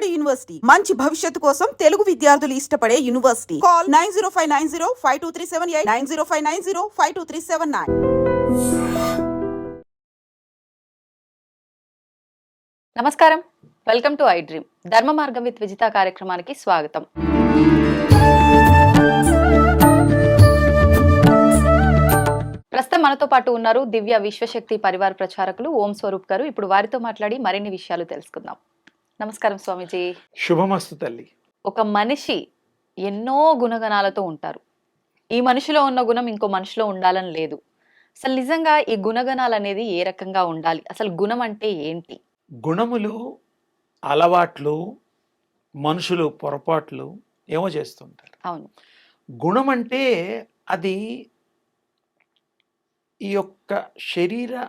Kakinada university. మంచి భవిష్యత్తు కోసం తెలుగు విద్యార్థులు ఇష్టపడే university. Call nine zero five nine zero five two three seven eight nine zero five nine zero five two three seven nine. నమస్కారం. Welcome to I dream. ధర్మ మార్గం with Vijitha కార్యక్రమానికి స్వాగతం. ప్రస్తుతం మనతో పాటు ఉన్నారు దివ్య విశ్వశక్తి పరివార ప్రచారకులు ఓం స్వరూప్ గారు. ఇప్పుడు వారితో మాట్లాడి మరిన్ని విషయాలు తెలుసుకుందాం. నమస్కారం స్వామీజీ. శుభమస్తు తల్లి. ఒక మనిషి ఎన్నో గుణగణాలతో ఉంటారు. ఈ మనిషిలో ఉన్న గుణం ఇంకో మనిషిలో ఉండాలని లేదు. అసలు నిజంగా ఈ గుణగణాలు అనేది ఏ రకంగా ఉండాలి? అసలు గుణం అంటే ఏంటి? గుణములు అలవాట్లు మనుషులు పొరపాట్లు ఏమో చేస్తుంటారు. అవును. గుణం అంటే అది ఈ యొక్క శరీర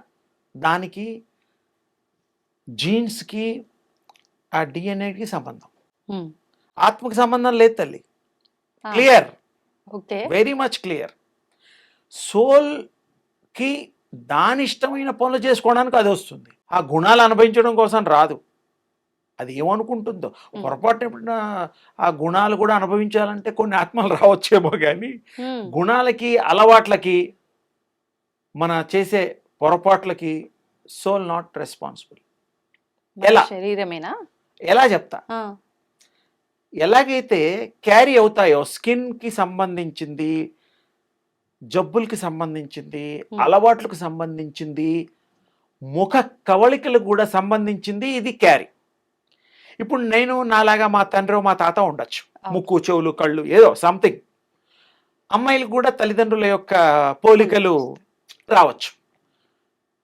దానికి జీన్స్కి ఆ డిఎన్ఏకి సంబంధం. ఆత్మకి సంబంధం లేదు తల్లి. Clear. Okay. Very much clear సోల్కి దాని ఇష్టమైన పనులు చేసుకోవడానికి అది వస్తుంది. ఆ గుణాలు అనుభవించడం కోసం రాదు. అది ఏమనుకుంటుందో. పొరపాటు ఎప్పుడైనా ఆ గుణాలు కూడా అనుభవించాలంటే కొన్ని ఆత్మలు రావచ్చేమో కానీ. గుణాలకి అలవాట్లకి మన చేసే పొరపాట్లకి సోల్ నాట్ రెస్పాన్సిబుల్ ఎలా? శరీరమేనా? ఎలా చెప్తా? ఎలాగైతే క్యారీ అవుతాయో స్కిన్కి సంబంధించింది జబ్బులకి సంబంధించింది. అలవాట్లకు సంబంధించింది ముఖ కవళికలకు కూడా సంబంధించింది ఇది క్యారీ. ఇప్పుడు నేను నాలాగా మా తండ్రి మా తాత ఉండొచ్చు. ముక్కు చెవులు కళ్ళు ఏదో సంథింగ్. అమ్మాయిలకు కూడా తల్లిదండ్రుల యొక్క పోలికలు రావచ్చు.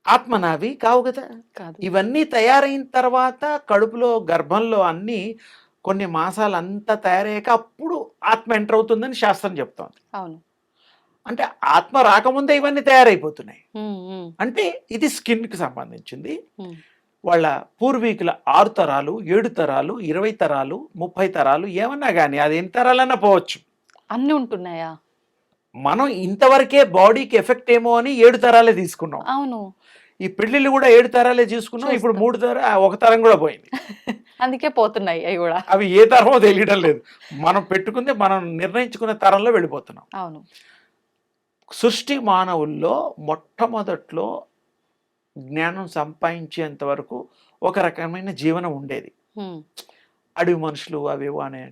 ఆత్మ నావి కావు కదా కాదు. ఇవన్నీ తయారైన తర్వాత కడుపులో గర్భంలో అన్నీ కొన్ని మాసాలు అంతా తయారయ్యాక అప్పుడు ఆత్మ ఎంటర్ అవుతుందని శాస్త్రం చెప్తోంది. అవును. అంటే ఆత్మ రాకముందే ఇవన్నీ తయారైపోతున్నాయి. అంటే ఇది స్కిన్కి సంబంధించింది. హ్మ్. వాళ్ళ పూర్వీకుల ఆరు తరాలు ఏడు తరాలు ఇరవై తరాలు ముప్పై తరాలు ఏమన్నా కానీ అది ఎన్ని తరాలన్నా పోవచ్చు. అన్ని ఉంటున్నాయా? మనం ఇంతవరకే బాడీకి ఎఫెక్ట్ ఏమో అని ఏడు తరాలే తీసుకున్నాం. అవును. ఈ పెళ్ళిళ్ళు కూడా ఏడు తరాలే తీసుకున్నాం ఇప్పుడు. మూడు తర ఒక తరం కూడా పోయింది. అందుకే పోతున్నాయి అవి కూడా. అవి ఏ తరమో తెలియడం లేదు. మనం పెట్టుకుందే మనం నిర్ణయించుకునే తరంలో వెళ్ళిపోతున్నాం. అవును. సృష్టి మానవుల్లో మొట్టమొదట్లో జ్ఞానం సంపాదించేంత వరకు ఒక రకమైన జీవనం ఉండేది. అడవి మనుషులు అవి అనే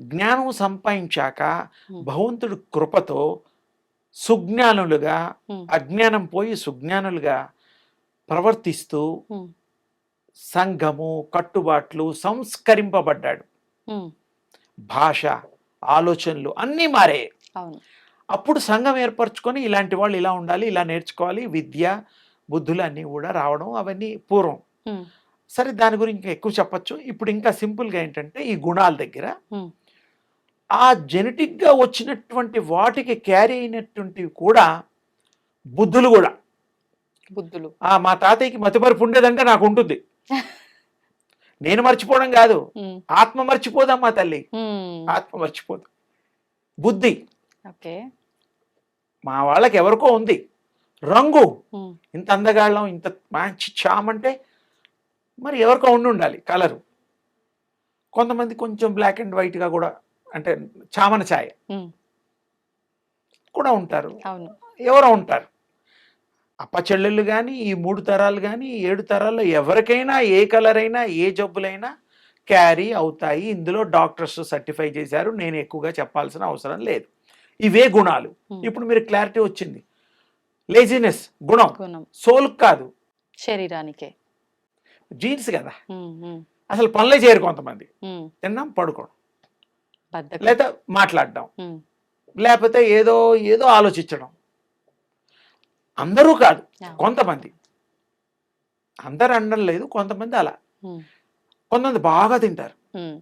జ్ఞానం సంపాదించాక. భగవంతుడి కృపతో సుజ్ఞానులుగా అజ్ఞానం పోయి సుజ్ఞానులుగా ప్రవర్తిస్తూ సంఘము కట్టుబాట్లు సంస్కరింపబడ్డాడు. భాష ఆలోచనలు అన్నీ మారే. అప్పుడు సంఘం ఏర్పరచుకొని ఇలాంటి వాళ్ళు ఇలా ఉండాలి ఇలా నేర్చుకోవాలి విద్య బుద్ధులు అన్నీ కూడా రావడం అవన్నీ పూర్వం. సరే దాని గురించి ఇంకా ఎక్కువ చెప్పొచ్చు. ఇప్పుడు ఇంకా సింపుల్గా ఏంటంటే ఈ గుణాల దగ్గర. ఆ జెనెటిక్గా వచ్చినటువంటి వాటికి క్యారీ అయినటువంటివి కూడా బుద్ధులు కూడా. బుద్ధులు. ఆ మా తాతయ్యకి మతిమరుపు ఉండేదంటే నాకు ఉంటుంది. నేను మర్చిపోవడం కాదు. ఆత్మ మర్చిపోదమ్మా తల్లి. హ్మ్. ఆత్మ మర్చిపోదు. బుద్ధి. ఓకే. మా వాళ్ళకి ఎవరికో ఉంది. రంగు. ఇంత అందగాళ్ళం ఇంత మంచి చామంటే మరి ఎవరికో ఉండి ఉండాలి కలరు. కొంతమంది కొంచెం బ్లాక్ అండ్ వైట్గా కూడా అంటే చామన ఛాయ. కూడా ఉంటారు. ఎవరో ఉంటారు. అప్ప చెల్లెళ్ళు కానీ ఈ మూడు తరాలు కానీ ఏడు తరాల్లో ఎవరికైనా ఏ కలర్ అయినా ఏ జబ్బులైనా క్యారీ అవుతాయి. ఇందులో డాక్టర్స్ సర్టిఫై చేశారు. నేను ఎక్కువగా చెప్పాల్సిన అవసరం లేదు. ఇవే గుణాలు. ఇప్పుడు మీరు క్లారిటీ వచ్చింది. లేజినెస్ గుణం. సోల్ కాదు. శరీరానికే. జీన్స్ కదా. అసలు పనులే చేయరు కొంతమంది. తిన్నాం పడుకోవడం. లేదా మాట్లాడడం. లేకపోతే ఏదో ఏదో ఆలోచించడం. అందరూ కాదు. కొంతమంది. అందరు అనడం లేదు కొంతమంది అలా. కొంతమంది బాగా తింటారు. హ్మ్.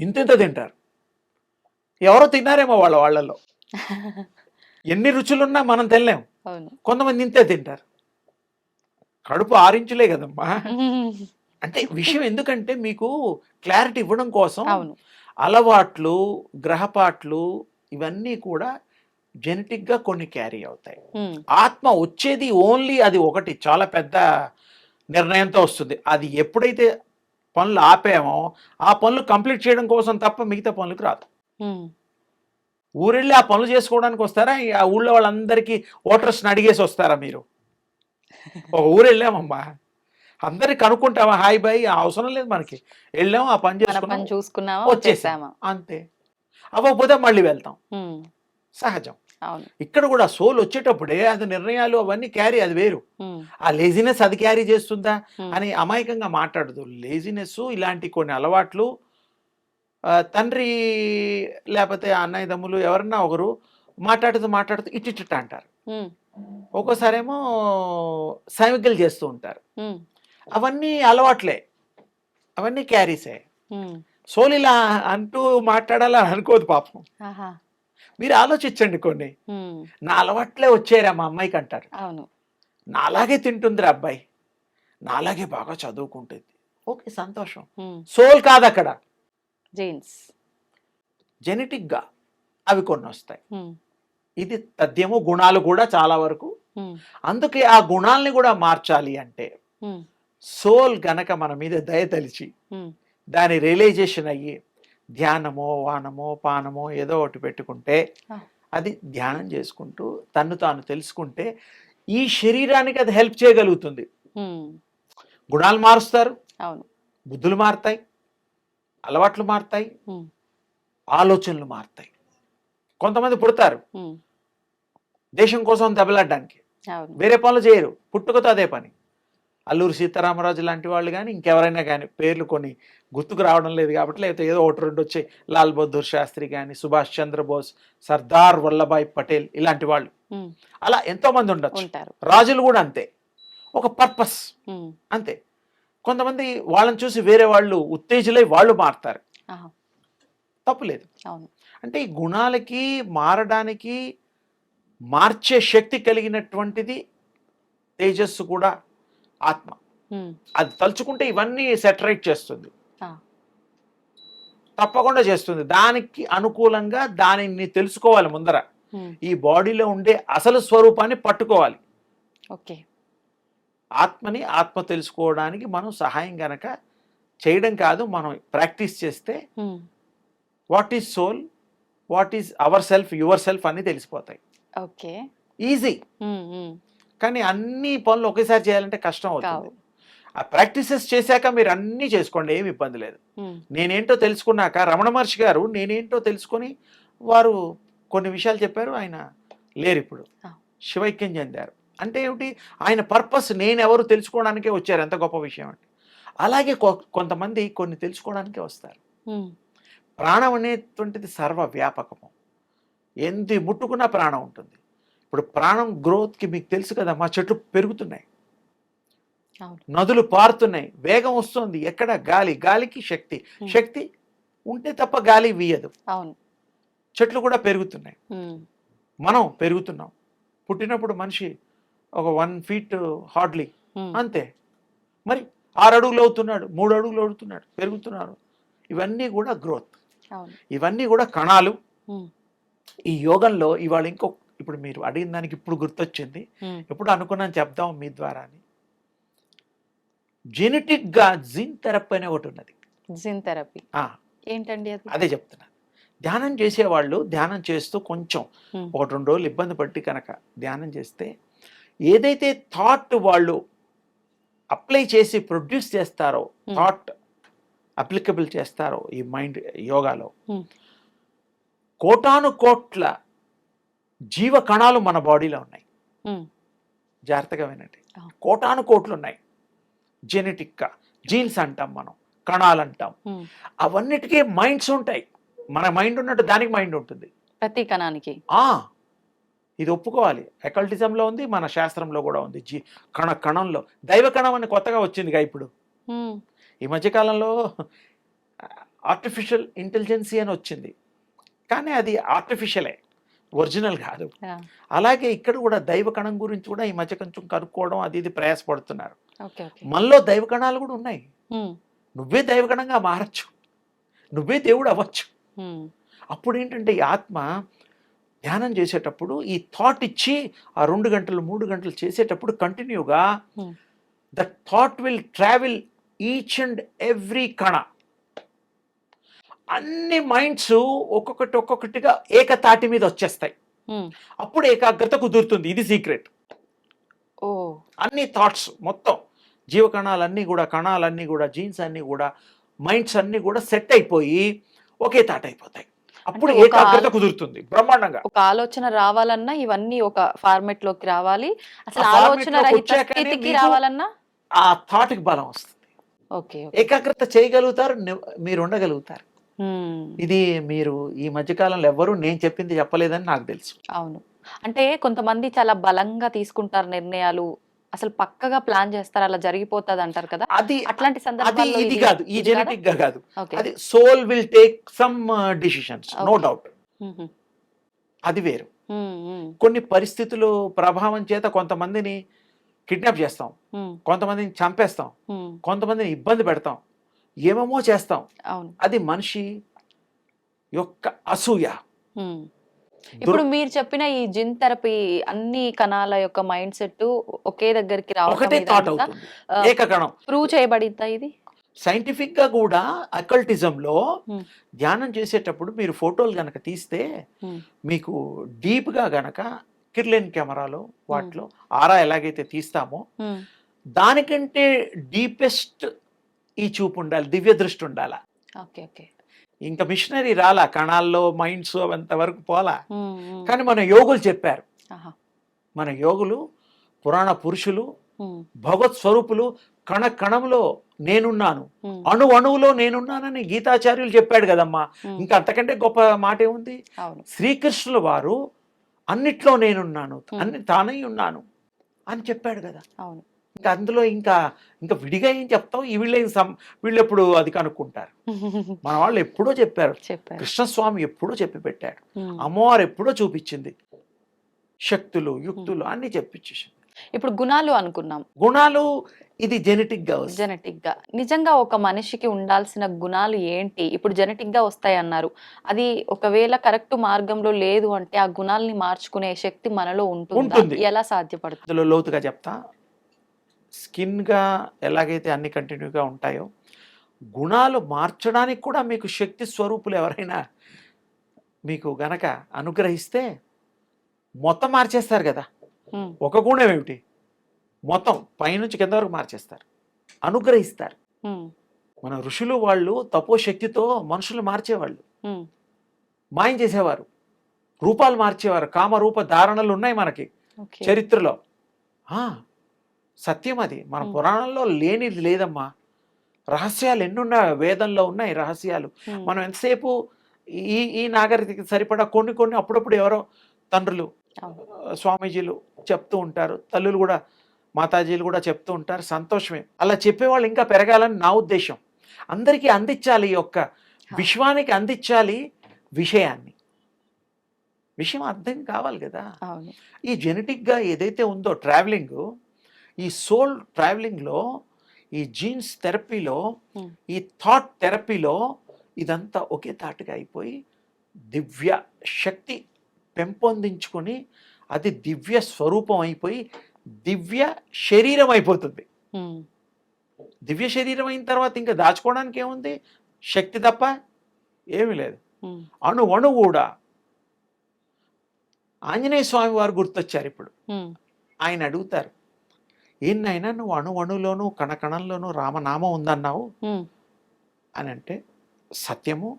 ఇంతింత తింటారు. ఎవరో తిన్నారేమో వాళ్ళ వాళ్ళల్లో. ఎన్ని రుచులున్నా మనం తినలేం. అవును. కొంతమంది ఇంతే తింటారు. కడుపు ఆరించులే కదమ్మా. అంటే విషయం ఎందుకంటే మీకు క్లారిటీ ఇవ్వడం కోసం అలవాట్లు గ్రహపాట్లు ఇవన్నీ కూడా జెనెటిక్గా కొన్ని క్యారీ అవుతాయి. ఆత్మ వచ్చేది ఓన్లీ అది ఒకటి చాలా పెద్ద నిర్ణయంతో వస్తుంది. అది ఎప్పుడైతే పనులు ఆపేమో ఆ పనులు కంప్లీట్ చేయడం కోసం తప్ప మిగతా పనులకు రాదు. ఊరెళ్ళి ఆ పనులు చేసుకోవడానికి వస్తారా? ఆ ఊళ్ళో వాళ్ళందరికీ ఓటర్స్ని అడిగేసి వస్తారా మీరు? ఒక ఊరు వెళ్ళామమ్మా. అందరికి కనుక్కుంటామా హాయ్ బాయ్ అవసరం లేదు మనకి. వెళ్ళాము ఆ పని చేసుకున్నాం వచ్చేసామా? అంతే. అవ్వకపోతే మళ్ళీ వెళ్తాం. సహజం. ఇక్కడ కూడా సోల్ వచ్చేటప్పుడే అది నిర్ణయాలు అవన్నీ క్యారీ అది వేరు. ఆ లేజినెస్ అది క్యారీ చేస్తుందా అని అమాయకంగా మాట్లాడదు. లేజినెస్ ఇలాంటి కొన్ని అలవాట్లు తండ్రి లేకపోతే అన్నయ్య తమ్ములు ఎవరన్నా ఒకరు మాట్లాడుతూ మాట్లాడుతూ ఇట్టిట్ట అంటారు. ఒక్కోసారేమో సైమికలు చేస్తూ ఉంటారు. అవన్నీ అలవాట్లే. అవన్నీ క్యారీసే. ఉమ్, సోల్ ఇలా అంటూ మాట్లాడాలని అనుకోదు పాపం. మీరు ఆలోచించండి కొన్ని. నా అలవాట్లే వచ్చారా మా అమ్మాయికి అంటారు అవును. నాలాగే తింటుందిరా అబ్బాయి. నాలాగే బాగా చదువుకుంటుంది. ఓకే సంతోషం. సోల్ కాదు అక్కడ జీన్స్. జెనెటిక్గా అవి కొన్ని వస్తాయి ఇది తథ్యము గుణాలు కూడా చాలా వరకు. అందుకే ఆ గుణాలని కూడా మార్చాలి అంటే సోల్ గనక మన మీద దయ తలిచి దాని రియలైజేషన్ అయ్యి ధ్యానమో వానమో పానమో ఏదో ఒకటి పెట్టుకుంటే. అది ధ్యానం చేసుకుంటూ తన్ను తాను తెలుసుకుంటే ఈ శరీరానికి అది హెల్ప్ చేయగలుగుతుంది. గుణాలు మారుస్తారు. బుద్ధులు మారుతాయి. అలవాట్లు మారుతాయి. ఆలోచనలు మారుతాయి. కొంతమంది పుడతారు. దేశం కోసం దెబ్బలాడడానికి. వేరే పనులు చేయరు. పుట్టుకతో అదే పని. అల్లూరు సీతారామరాజు లాంటి వాళ్ళు కానీ ఇంకెవరైనా కానీ పేర్లు కొన్ని గుర్తుకు రావడం లేదు కాబట్టి లేకపోతే ఏదో ఒకటి రెండు వచ్చాయి లాల్ బహదూర్ శాస్త్రి కానీ సుభాష్ చంద్రబోస్ సర్దార్ వల్లభాయ్ పటేల్ ఇలాంటి వాళ్ళు. అలా ఎంతో మంది ఉండొచ్చు రాజులు కూడా అంతే. ఒక పర్పస్. అంతే. కొంతమంది వాళ్ళని చూసి వేరే వాళ్ళు ఉత్తేజులై వాళ్ళు మారుతారు. తప్పులేదు అంటే ఈ గుణాలకి మారడానికి మార్చే శక్తి కలిగినటువంటిది తేజస్సు కూడా ఆత్మ. అది తలుచుకుంటే ఇవన్నీ సెటరేట్ చేస్తుంది. తప్పకుండా చేస్తుంది. దానికి అనుకూలంగా దానిని తెలుసుకోవాలి ముందర. ఈ బాడీలో ఉండే అసలు స్వరూపాన్ని పట్టుకోవాలి. ఓకే. ఆత్మని ఆత్మ తెలుసుకోవడానికి మనం సహాయం గనక చేయడం కాదు మనం ప్రాక్టీస్ చేస్తే what is soul what is our self your self అని తెలిసిపోతాయి. ఓకే. ఈజీ. కానీ అన్ని పనులు ఒకేసారి చేయాలంటే కష్టం అవుతుంది. ఆ ప్రాక్టీసెస్ చేశాక మీరు అన్నీ చేసుకోండి ఏమి ఇబ్బంది లేదు. నేనేంటో తెలుసుకున్నాక రమణ మహర్షి గారు నేనేంటో తెలుసుకొని వారు కొన్ని విషయాలు చెప్పారు ఆయన లేరు ఇప్పుడు. శివైక్యం చెందారు. అంటే ఏమిటి? ఆయన పర్పస్ నేనెవరు తెలుసుకోవడానికే వచ్చారు ఎంత గొప్ప విషయం అంటే. అలాగే కొంతమంది కొన్ని తెలుసుకోవడానికే వస్తారు. ప్రాణం అనేటువంటిది సర్వ వ్యాపకము ఎంది ముట్టుకున్నా ప్రాణం ఉంటుంది. ఇప్పుడు ప్రాణం గ్రోత్కి మీకు తెలుసు కదా మా చెట్లు పెరుగుతున్నాయి. నదులు పారుతున్నాయి. వేగం వస్తుంది. ఎక్కడ? గాలి. గాలికి శక్తి. శక్తి ఉంటే తప్ప గాలి వీయదు. చెట్లు కూడా పెరుగుతున్నాయి. మనం పెరుగుతున్నాం. పుట్టినప్పుడు మనిషి ఒక వన్ ఫీట్ హార్డ్లీ. అంతే. మరి ఆరు అడుగులు అవుతున్నాడు మూడు అడుగులు అవుతున్నాడు పెరుగుతున్నారు. ఇవన్నీ కూడా గ్రోత్. ఇవన్నీ కూడా కణాలు. ఈ యోగంలో ఇవాళ ఇంకో ఇప్పుడు మీరు అడిగిన దానికి ఇప్పుడు గుర్తొచ్చింది. ఎప్పుడు అనుకున్నాను చెప్దాం మీ ద్వారా అని. జెనెటిక్గా జిన్ థెరపీ అనే ఒకటి ఉన్నది. జిన్ థెరపీ. ఏంటండి అది? చెప్తున్నాను ధ్యానం చేసేవాళ్ళు ధ్యానం చేస్తూ కొంచెం. ఒకటి రెండు రోజులు ఇబ్బంది పట్టి కనుక ధ్యానం చేస్తే ఏదైతే థాట్ వాళ్ళు అప్లై చేసి ప్రొడ్యూస్ చేస్తారో. థాట్ అప్లికబుల్ చేస్తారో ఈ మైండ్ యోగాలో. కోటాను కోట్ల జీవ కణాలు మన బాడీలో ఉన్నాయి. జాగ్రత్తగా వినండి. కోటాను కోట్లు ఉన్నాయి. జెనెటిక్గా జీన్స్ అంటాం మనం కణాలు అంటాం. అవన్నిటికీ మైండ్స్ ఉంటాయి. మన మైండ్ ఉన్నట్టు దానికి మైండ్ ఉంటుంది. ప్రతి కణానికి. ఆ! ఇది ఒప్పుకోవాలి. ఎకల్టిజంలో ఉంది మన శాస్త్రంలో కూడా ఉంది. జీ కణ కణంలో. దైవ కణం అని కొత్తగా వచ్చిందిగా ఇప్పుడు. ఈ మధ్యకాలంలో ఆర్టిఫిషియల్ ఇంటెలిజెన్సీ అని వచ్చింది. కానీ అది ఆర్టిఫిషియలే. ఒరిజినల్ కాదు. అలాగే ఇక్కడ కూడా దైవ కణం గురించి కూడా ఈ మధ్య కొంచెం కనుక్కోవడం అది ఇది ప్రయాసపడుతున్నారు. మనలో దైవ కణాలు కూడా ఉన్నాయి. నువ్వే దైవగణంగా మారచ్చు. నువ్వే దేవుడు అవ్వచ్చు. అప్పుడు ఏంటంటే ఈ ఆత్మ ధ్యానం చేసేటప్పుడు ఈ థాట్ ఇచ్చి ఆ రెండు గంటలు మూడు గంటలు చేసేటప్పుడు కంటిన్యూగా. The thought will travel each and every కణ. అన్ని మైండ్స్ ఒక్కొక్కటి ఒక్కొక్కటిగా ఏకతాటి మీద వచ్చేస్తాయి. అప్పుడు ఏకాగ్రత కుదురుతుంది. ఇది సీక్రెట్. అన్ని థాట్స్ మొత్తం జీవకణాలన్నీ కూడా కణాలన్నీ కూడా జీన్స్ అన్నీ కూడా మైండ్స్ అన్నీ కూడా సెట్ అయిపోయి ఒకే తాట అయిపోతాయి. అప్పుడు ఏకాగ్రత కుదురుతుంది. బ్రహ్మాండంగా. ఒక ఆలోచన రావాలన్నా ఇవన్నీ ఒక ఫార్మెట్లోకి రావాలి. అసలు ఆలోచన స్థితికి రావాలన్నా? ఆ థాట్కి బలం వస్తుంది. ఓకే ఏకాగ్రత చేయగలుగుతారు మీరు ఉండగలుగుతారు. ఇది మీరు ఈ మధ్యకాలంలో ఎవ్వరూ నేను చెప్పింది చెప్పలేదని నాకు తెలుసు. అవును. అంటే కొంతమంది చాలా బలంగా తీసుకుంటారు నిర్ణయాలు. అసలు పక్కగా ప్లాన్ చేస్తారు అలా జరిగిపోతుంది అంటారు కదా. అది అట్లాంటి సందర్భాల్లో ఇది కాదు. ఈ? జెనెటిక్గా కాదు. అది soul will take some decisions. No. Doubt. అది వేరు. కొన్ని పరిస్థితులు ప్రభావం చేత కొంతమందిని కిడ్నాప్ చేస్తాం. కొంతమందిని చంపేస్తాం. కొంతమందిని ఇబ్బంది పెడతాం. ఏమేమో చేస్తాం. అవును. అది మనిషి యొక్క అసూయ. ఇప్పుడు మీరు చెప్పిన ఈ జిన్ థెరపీ అన్ని కణాల యొక్క మైండ్ సెట్ ఒకే దగ్గరికి ఏకకణం. ప్రూవ్ చేయబడిందా ఇది? సైంటిఫిక్గా కూడా అకల్టిజం లో. ధ్యానం చేసేటప్పుడు మీరు ఫోటోలు గనక తీస్తే. మీకు డీప్గా గనక కిర్లెన్ కెమెరాలో వాటిలో ఆరా ఎలాగైతే తీస్తామో దానికంటే డీపెస్ట్ ఈ చూపు ఉండాలి దివ్య దృష్టి ఉండాల? Okay okay. ఇంకా మిషనరీ రాలా? కణాల్లో మైండ్స్ అంత వరకు పోలా. కానీ మన యోగులు చెప్పారు. మన యోగులు పురాణ పురుషులు భగవత్ స్వరూపులు కణ కణంలో నేనున్నాను. అణు అణువులో నేనున్నానని గీతాచార్యులు చెప్పాడు కదమ్మా. ఇంకా అంతకంటే గొప్ప మాట ఏముంది? శ్రీకృష్ణుల వారు అన్నిట్లో నేనున్నాను. అన్ని తానై ఉన్నాను అని చెప్పాడు కదా. అవును. ఇంకా అందులో ఇంకా ఇంకా విడిగా ఏం చెప్తాం? ఈ వీళ్ళే సం- వీళ్ళు ఎప్పుడు అది కనుక్కుంటారు? మన వాళ్ళు ఎప్పుడో చెప్పారు. చెప్పారు. కృష్ణస్వామి ఎప్పుడో చెప్పి పెట్టాడు. అమ్మవారు ఎప్పుడో చూపించింది. శక్తులు యుక్తులు అన్ని చెప్పించేసింది ఇప్పుడు గుణాలు అనుకున్నాం. గుణాలు ఇది జెనెటిక్గా జెనెటిక్గా. నిజంగా ఒక మనిషికి ఉండాల్సిన గుణాలు ఏంటి? ఇప్పుడు జెనెటిక్గా వస్తాయి అన్నారు. అది ఒకవేళ కరెక్ట్ మార్గంలో లేదు అంటే ఆ గుణాలని మార్చుకునే శక్తి మనలో ఉంటుందా. ఎలా సాధ్యపడుతుంది? లోతుగా చెప్తా. స్కిన్గా ఎలాగైతే అన్ని కంటిన్యూగా ఉంటాయో గుణాలు మార్చడానికి కూడా మీకు శక్తి స్వరూపులు ఎవరైనా మీకు గనక అనుగ్రహిస్తే మొత్తం మార్చేస్తారు కదా. ఒక గుణం ఏమిటి? మొత్తం పైనుంచి కింద వరకు మార్చేస్తారు. అనుగ్రహిస్తారు. మన ఋషులు వాళ్ళు తపోశక్తితో మనుషులు మార్చేవాళ్ళు. మాయం చేసేవారు. రూపాలు మార్చేవారు. కామరూప ధారణలు ఉన్నాయి మనకి. చరిత్రలో. సత్యం అది మన. పురాణంలో లేనిది లేదమ్మా. రహస్యాలు ఎన్నున్నాయి వేదంలో ఉన్నాయి రహస్యాలు. మనం ఎంతసేపు ఈ ఈ నాగరికతకి సరిపడా కొన్ని కొన్ని అప్పుడప్పుడు ఎవరో తండ్రులు స్వామీజీలు చెప్తూ ఉంటారు. తల్లులు కూడా మాతాజీలు కూడా చెప్తూ ఉంటారు. సంతోషమే. అలా చెప్పేవాళ్ళు ఇంకా పెరగాలని నా ఉద్దేశం. అందరికీ అందించాలి ఈ యొక్క విశ్వానికి అందించాలి విషయాన్ని. విషయం అర్థం కావాలి కదా. ఈ జెనెటిక్గా ఏదైతే ఉందో ట్రావెలింగ్ ఈ సోల్ ట్రావెలింగ్లో ఈ జీన్స్ థెరపీలో. ఈ థాట్ థెరపీలో ఇదంతా ఒకే తాటుగా అయిపోయి దివ్య శక్తి పెంపొందించుకొని అది దివ్య స్వరూపం అయిపోయి దివ్య శరీరం అయిపోతుంది. దివ్య శరీరం అయిన తర్వాత ఇంకా దాచుకోవడానికి ఏముంది? శక్తి తప్ప ఏమీ లేదు. అణు అణు కూడా. ఆంజనేయ స్వామి వారు గుర్తొచ్చారు ఇప్పుడు. ఆయన అడుగుతారు ఏంనైనా నువ్వు అణు అణులోను కణకణంలోను రామనామం ఉందన్నావు? అని అంటే సత్యము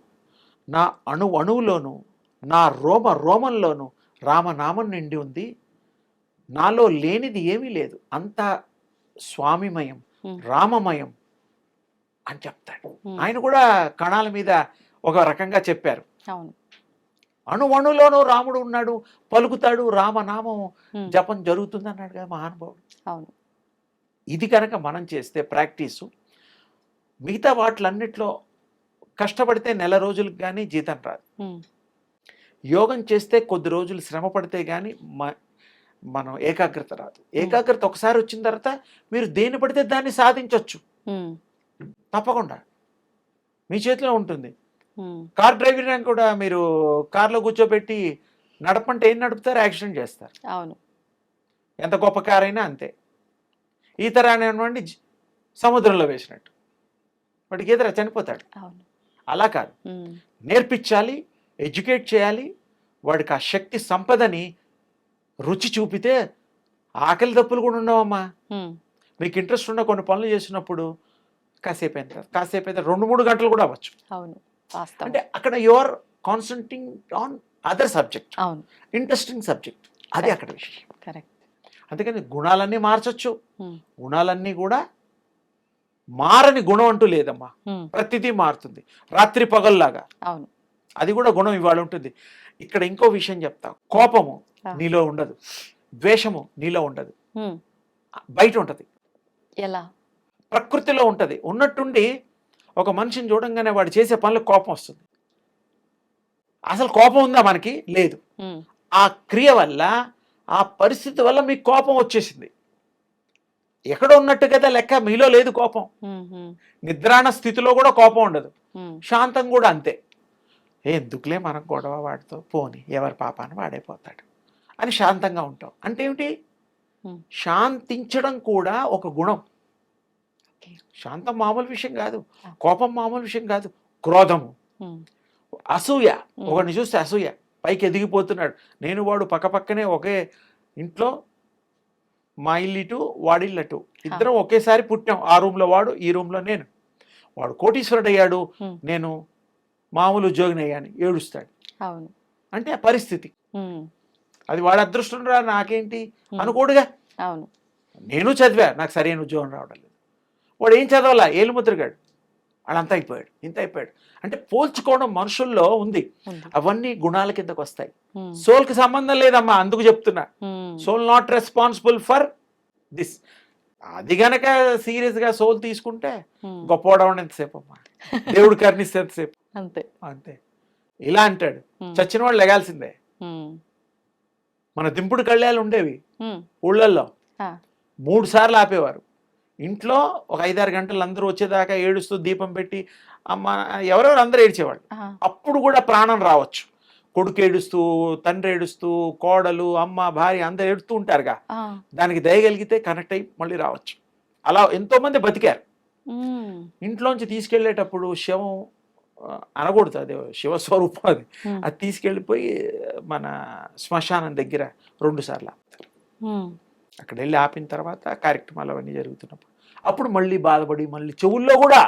నా అణు అణువులోను నా రోమ రోమంలోను రామనామం నిండి ఉంది. నాలో లేనిది ఏమీ లేదు. అంతా స్వామిమయం రామమయం అని చెప్తాడు. ఆయన కూడా కణాల మీద ఒక రకంగా చెప్పారు. అవును. అణు అణులోనూ రాముడు ఉన్నాడు పలుకుతాడు రామనామం జపం జరుగుతుంది అన్నాడు కదా మహానుభావుడు. అవును. ఇది కనుక మనం చేస్తే ప్రాక్టీసు మిగతా వాటిలన్నిట్లో కష్టపడితే నెల రోజులకు కానీ జీతం రాదు. యోగం చేస్తే కొద్ది రోజులు శ్రమ పడితే కానీ మ మనం ఏకాగ్రత రాదు. ఏకాగ్రత ఒకసారి వచ్చిన తర్వాత మీరు దేన్ని పడితే దాన్ని సాధించవచ్చు తప్పకుండా. మీ చేతిలో ఉంటుంది. కార్ డ్రైవింగ్ కూడా మీరు కార్లో కూర్చోబెట్టి నడపంటే ఏం నడుపుతారు? యాక్సిడెంట్ చేస్తారు. అవును. ఎంత గొప్ప కార్ అయినా అంతే. ఈత రానివ్వండి జ- సముద్రంలో వేసినట్టు. వాడికి ఎదురా చనిపోతాడు? అవును. అలా కాదు. నేర్పించాలి ఎడ్యుకేట్ చేయాలి వాడికి ఆ శక్తి సంపదని రుచి చూపితే ఆకలి దప్పులు కూడా ఉండవమ్మా. మీకు ఇంట్రెస్ట్ ఉన్న కొన్ని పనులు చేసినప్పుడు కాసేపు అయిన కాసేపు అయితే రెండు మూడు గంటలు కూడా అవ్వచ్చు. అవును. అంటే అక్కడ your concentrating on other subject అవును. ఇంట్రెస్టింగ్ సబ్జెక్ట్ అది అక్కడ విషయం కరెక్ట్ అందుకని గుణాలన్నీ మార్చొచ్చు. గుణాలన్నీ కూడా మారని గుణం అంటూ లేదమ్మా. ప్రతిదీ మారుతుంది. రాత్రి పగల్లాగా. అవును. అది కూడా గుణం ఇవాళ ఉంటుంది. ఇక్కడ ఇంకో విషయం చెప్తా. కోపము. నీలో ఉండదు. ద్వేషము నీలో ఉండదు. బయట ఉంటది. ఎలా? ప్రకృతిలో ఉంటది. ఉన్నట్టుండి ఒక మనిషిని చూడంగానే వాడు చేసే పనులకు కోపం వస్తుంది. అసలు కోపం ఉందా మనకి? లేదు. ఆ క్రియ వల్ల ఆ పరిస్థితి వల్ల మీకు కోపం వచ్చేసింది. ఎక్కడ ఉన్నట్టు కదా లెక్క మీలో లేదు కోపం. నిద్రాణ స్థితిలో కూడా కోపం ఉండదు. శాంతం కూడా అంతే. ఏ ఎందుకులే మనం గొడవ వాడితో? పోని ఎవరి పాపాన్ని వాడైపోతాడు. అని శాంతంగా ఉంటాం. అంటే ఏమిటి. శాంతించడం కూడా ఒక గుణం. శాంతం మామూలు విషయం కాదు. కోపం మామూలు విషయం కాదు. క్రోధము. అసూయ. ఒకరిని చూస్తే అసూయ. పైకి ఎదిగిపోతున్నాడు నేను వాడు పక్కపక్కనే ఒకే ఇంట్లో మా ఇల్లిటు వాడిల్లటు. ఇద్దరం ఒకేసారి పుట్టాం. ఆ రూమ్లో వాడు ఈ రూమ్లో నేను. వాడు కోటీశ్వరుడు అయ్యాడు. నేను మామూలు ఉద్యోగిని అయ్యాను ఏడుస్తాడు. అవును. అంటే ఆ పరిస్థితి. అది వాడు అదృష్టం రా నాకేంటి? అనుకోడుగా. అవును. నేను చదివా. నాకు సరైన ఉద్యోగం రావడం లేదు. వాడు ఏం చదవాలా? ఏలుముద్రగాడు. వాడంతా అయిపోయాడు ఇంత అయిపోయాడు. అంటే పోల్చుకోవడం మనుషుల్లో ఉంది. అవన్నీ గుణాల కిందకు వస్తాయి. ఉమ్, సోల్కి సంబంధం లేదమ్మా అందుకు చెప్తున్నా. Soul not responsible for this. అది గనక సీరియస్గా సోల్ తీసుకుంటే గొప్పవడం ఎంతసేపు అమ్మా? దేవుడు కర్ణిస్తే ఎంతసేపు? అంతే. అంతే. ఇలా అంటాడు. చచ్చిన వాళ్ళు లెగాల్సిందే. మన దింపుడు కళ్యాలు ఉండేవి. ఊళ్ళల్లో మూడు సార్లు ఆపేవారు. ఇంట్లో ఒక ఐదారు గంటలు అందరూ వచ్చేదాకా ఏడుస్తూ దీపం పెట్టి అమ్మ ఎవరెవరు అందరూ ఏడ్చేవాళ్ళు. అప్పుడు కూడా ప్రాణం రావచ్చు. కొడుకు ఏడుస్తూ తండ్రి ఏడుస్తూ కోడలు అమ్మ భార్య అందరు ఏడుస్తూ ఉంటారుగా. దానికి దయగలిగితే కనెక్ట్ అయ్యి మళ్ళీ రావచ్చు. అలా ఎంతోమంది బతికారు. ఉమ్, ఇంట్లోంచి తీసుకెళ్ళేటప్పుడు శవం అనకూడదు అది శివస్వరూపం అది. అది తీసుకెళ్ళిపోయి మన శ్మశానం దగ్గర రెండు సార్లు ఆపుతారు. అక్కడ వెళ్ళి ఆపిన తర్వాత కార్యక్రమాలు అవన్నీ జరుగుతున్నప్పుడు అప్పుడు మళ్ళీ బాధపడి మళ్ళీ చెవుల్లో కూడా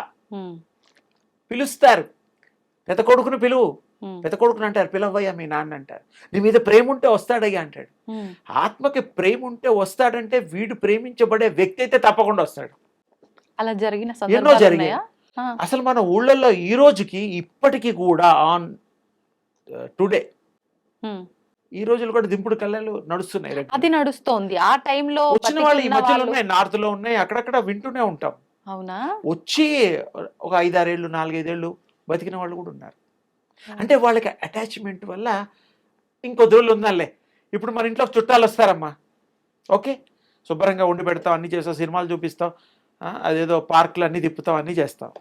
పిలుస్తారు. పెద్ద కొడుకును పిలువు. పెద్ద కొడుకుని అంటారు పిలవయ్యా మీ నాన్న అంటారు. నీ మీద ప్రేమ ఉంటే వస్తాడయ్యా అంటాడు. ఆత్మకి ప్రేమ ఉంటే వస్తాడంటే వీడు ప్రేమించబడే వ్యక్తి అయితే తప్పకుండా వస్తాడు. అలా జరిగిన ఎన్నో జరిగాయి. అసలు మన ఊళ్ళల్లో ఈ రోజుకి ఇప్పటికీ కూడా ఆన్ టుడే. ఈ రోజులు కూడా దింపుడు కళ్ళలు నడుస్తున్నాయి. అది నడుస్తోంది. ఆ టైంలో వచ్చిన వాళ్ళు ఈ మధ్యలో ఉన్నాయి నార్త్లో ఉన్నాయి అక్కడక్కడ వింటూనే ఉంటాం. అవునా? వచ్చి ఒక ఐదారేళ్ళు నాలుగైదేళ్ళు బతికిన వాళ్ళు కూడా ఉన్నారు. అంటే వాళ్ళకి అటాచ్మెంట్ వల్ల ఇంకొద్ది రోజులు ఉందాలే ఇప్పుడు మన ఇంట్లో చుట్టాలు వస్తారమ్మా. ఓకే? శుభ్రంగా వండి పెడతాం అన్ని చేస్తాం సినిమాలు చూపిస్తాం అదేదో పార్కులు అన్ని తిప్పుతాం అన్ని చేస్తాం.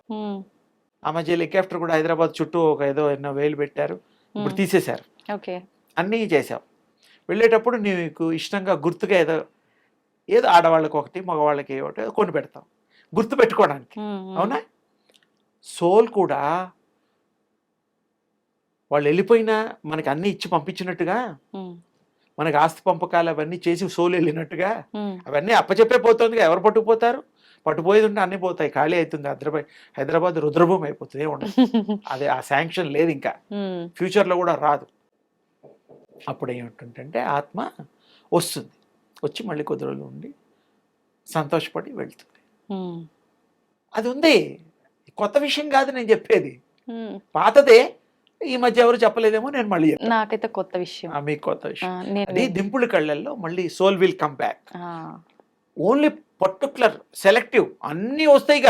ఆ మధ్య హెలికాప్టర్ కూడా హైదరాబాద్ చుట్టూ ఒక ఏదో ఎన్నో వేలు పెట్టారు. ఇప్పుడు తీసేశారు. ఓకే. అన్నీ చేసాం వెళ్ళేటప్పుడు నీకు ఇష్టంగా గుర్తుగా ఏదో ఏదో ఆడవాళ్ళకి ఒకటి మగవాళ్ళకి ఒకటి కొని పెడతాం గుర్తు పెట్టుకోవడానికి. అవునా? సోల్ కూడా వాళ్ళు వెళ్ళిపోయినా మనకి అన్ని ఇచ్చి పంపించినట్టుగా మనకి ఆస్తి పంపకాలు అవన్నీ చేసి సోల్ వెళ్ళినట్టుగా అవన్నీ అప్పచెప్పే పోతుందిగా. ఎవరు పట్టుకుపోతారు? పట్టుపోయేది ఉంటే అన్నీ పోతాయి. ఖాళీ అవుతుంది. హైదరాబాద్ హైదరాబాద్ రుద్రభూమి అయిపోతుంది. ఉండదు అదే ఆ శాంక్షన్ లేదు ఇంకా. ఫ్యూచర్లో కూడా రాదు. అప్పుడు ఏమిటంటే ఆత్మ వస్తుంది. వచ్చి మళ్ళీ కొద్ది రోజులు ఉండి సంతోషపడి వెళ్తుంది. అది ఉంది కొత్త విషయం కాదు నేను చెప్పేది. పాతదే. ఈ మధ్య ఎవరు చెప్పలేదేమో నేను మళ్ళీ. నాకైతే కొత్త విషయం. ఆ, మీకు కొత్త విషయం. అది దింపుడు కళ్ళల్లో మళ్ళీ soul will come back. Only particular selective అన్నీ వస్తాయి ఇక.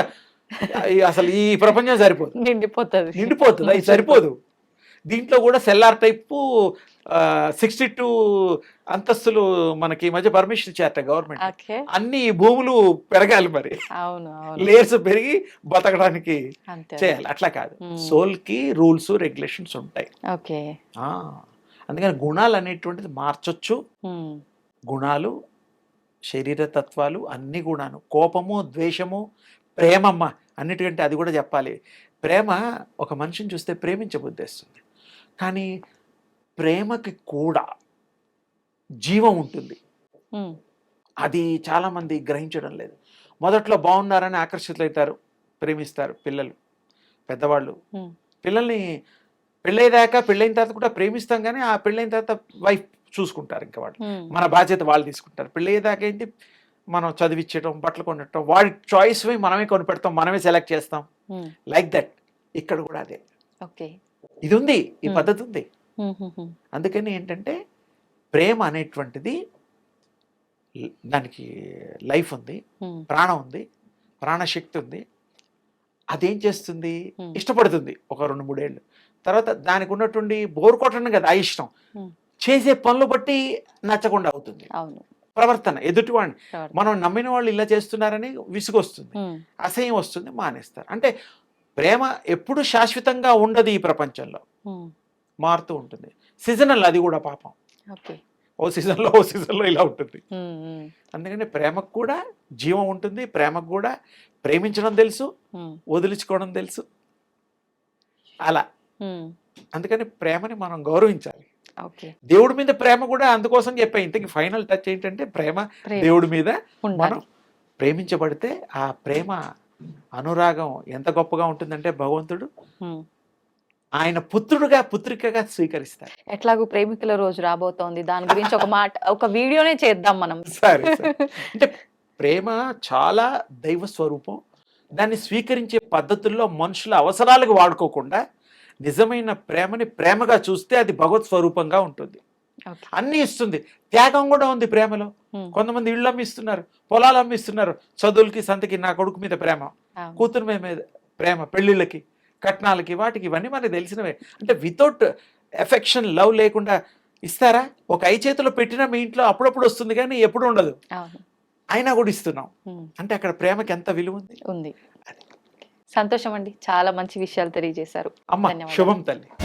అసలు ఈ ప్రపంచం సరిపోదు. నిండిపోతుంది. నిండిపోతుంది. అది సరిపోదు. దీంట్లో కూడా సెల్లార్ టైపు సిక్స్టీ టూ అంతస్తులు మనకి మధ్య పర్మిషన్ ఇచ్చారట గవర్నమెంట్. అన్ని భూములు పెరగాలి మరి. లేయర్స్ పెరిగి బతకడానికి చేయాలి. అట్లా కాదు. సోల్కి రూల్స్ రెగ్యులేషన్స్ ఉంటాయి. అందుకని గుణాలు అనేటువంటిది మార్చొచ్చు. గుణాలు శరీర తత్వాలు అన్ని గుణాలు కోపము ద్వేషము ప్రేమమ్మ అన్నిటికంటే అది కూడా చెప్పాలి. ప్రేమ ఒక మనిషిని చూస్తే ప్రేమించబుద్దేస్తుంది కానీ ప్రేమకి కూడా జీవం ఉంటుంది. అది చాలామంది గ్రహించడం లేదు. మొదట్లో బాగున్నారని ఆకర్షితులవుతారు ప్రేమిస్తారు పిల్లలు పెద్దవాళ్ళు. పిల్లల్ని పెళ్ళయ్యేదాకా పెళ్ళైన తర్వాత కూడా ప్రేమిస్తాం కానీ ఆ పెళ్ళైన తర్వాత వైఫ్ చూసుకుంటారు ఇంకా వాళ్ళు. మన బాధ్యత వాళ్ళు తీసుకుంటారు. పెళ్ళయ్యేదాకా ఏంటి? మనం చదివించడం బట్టలు కొనటం వాడి చాయిస్ మనమే కొనిపెడతాం మనమే సెలెక్ట్ చేస్తాం. లైక్ దట్ ఇక్కడ కూడా అదే. ఓకే. ఇది ఉంది ఈ. పద్ధతి ఉంది అందుకని ఏంటంటే ప్రేమ అనేటువంటిది దానికి లైఫ్ ఉంది ప్రాణం ఉంది ప్రాణశక్తి ఉంది. అదేం చేస్తుంది. ఇష్టపడుతుంది ఒక రెండు మూడేళ్ళు. తర్వాత దానికి ఉన్నటువంటి బోర్ కొట్టడం కదా ఆ ఇష్టం. చేసే పనులు బట్టి నచ్చకుండా అవుతుంది. ప్రవర్తన ఎదుటివాడిని. మనం నమ్మిన వాళ్ళు ఇలా చేస్తున్నారని విసుగొస్తుంది. అసహ్యం వస్తుంది మానేస్తారు. అంటే ప్రేమ ఎప్పుడు శాశ్వతంగా ఉండదు ఈ ప్రపంచంలో. మారుతూ ఉంటుంది. సీజనల్ అది కూడా పాపం. ఓ సీజన్లో ఓ సీజన్లో ఇలా ఉంటుంది. అందుకని ప్రేమకు కూడా జీవం ఉంటుంది ప్రేమకు కూడా ప్రేమించడం తెలుసు వదిలించుకోవడం తెలుసు. అలా. అందుకని ప్రేమని మనం గౌరవించాలి. దేవుడి మీద ప్రేమ కూడా అందుకోసం చెప్పా. ఇంతకి ఫైనల్ టచ్ ఏంటంటే ప్రేమ దేవుడి మీద మనం ప్రేమించబడితే ఆ ప్రేమ అనురాగం ఎంత గొప్పగా ఉంటుందంటే భగవంతుడు. ఆయన పుత్రుడుగా పుత్రికగా స్వీకరిస్తారు. ఎట్లాగూ ప్రేమికుల రోజు రాబోతోంది. దాని గురించి ఒక మాట ఒక వీడియోనే చేద్దాం మనం. సరే. అంటే ప్రేమ చాలా దైవ స్వరూపం. దాన్ని స్వీకరించే పద్ధతుల్లో మనుషుల అవసరాలకు వాడుకోకుండా నిజమైన ప్రేమని ప్రేమగా చూస్తే అది భగవత్ స్వరూపంగా ఉంటుంది. అన్నీ ఇస్తుంది. త్యాగం కూడా ఉంది ప్రేమలో. కొంతమంది ఇళ్ళు అమ్మిస్తున్నారు పొలాలు అమ్మిస్తున్నారు చదువులకి సంతకి నా కొడుకు మీద ప్రేమ. కూతురు మీద మీద ప్రేమ పెళ్ళిళ్ళకి. కట్నాలకి వాటికి ఇవన్నీ మనకి తెలిసినవే. అంటే వితౌట్ ఎఫెక్షన్ లవ్ లేకుండా ఇస్తారా? ఒక ఐ చేతిలో పెట్టినా మీ ఇంట్లో అప్పుడప్పుడు వస్తుంది కానీ ఎప్పుడు ఉండదు. అయినా కూడా ఇస్తున్నాం. అంటే అక్కడ ప్రేమకి ఎంత విలువ ఉంది? ఉంది. సంతోషం అండి. చాలా మంచి విషయాలు తెలియజేశారు. అమ్మ. శుభం తల్లి.